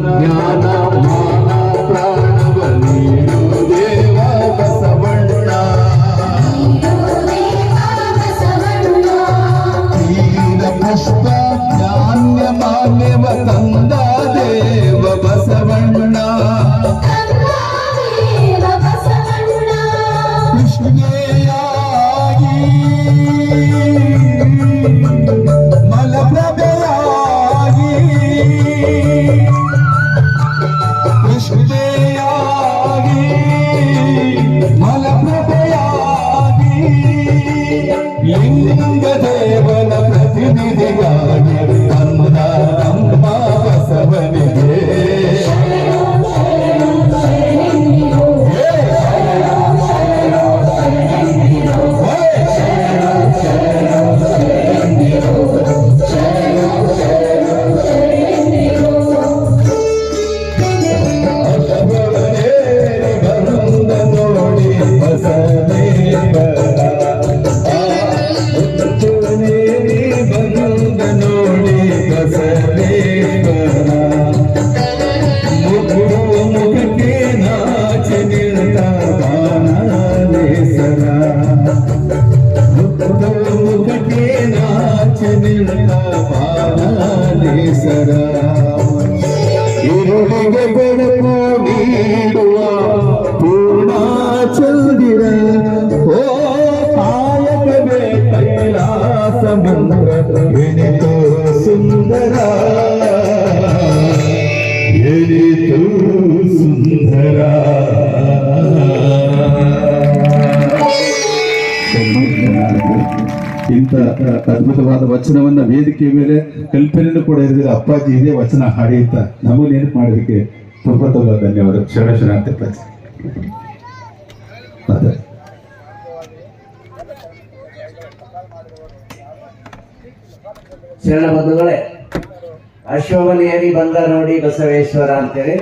ज्ञान ನಾಚಿ ನಿಂತ ಬಾಣಾನೇಸರ ಇರುಳಿಗೆ ಬೆಳಕು ನೀಡುವ ಪೂರ್ಣ ಚಂದಿರ ಓ ಕಾಯಕವೇ ಕೈಲಾಸ ಮಂದ್ರ ಎನಿತು ಸುಂದರ ಎನಿತು ಸುಂದರ ಇಂಥ ಅದ್ಭುತವಾದ ವಚನವನ್ನ ವೇದಿಕೆ ಮೇಲೆ ಕಲ್ಪನೆಯನ್ನು ಕೂಡ ಇರಲಿಲ್ಲ ಅಪ್ಪಾಜಿ, ಇದೇ ವಚನ ಹಾಡಿ ಅಂತ ನಮಗೆ ನೆನಪು ಮಾಡೋದಕ್ಕೆ ತುಂಬ ತುಂಬ ಧನ್ಯವಾದ ಶರಣ ಶರಣಾರ್ಥಿ ಅಪ್ಪಾಜಿ ಶರಣ ಬಂಧುಗಳೇ ಅಶ್ವವನೇರಿ ಬಂದ ನೋಡಿ ಬಸವೇಶ್ವರ ಅಂತೇಳಿ.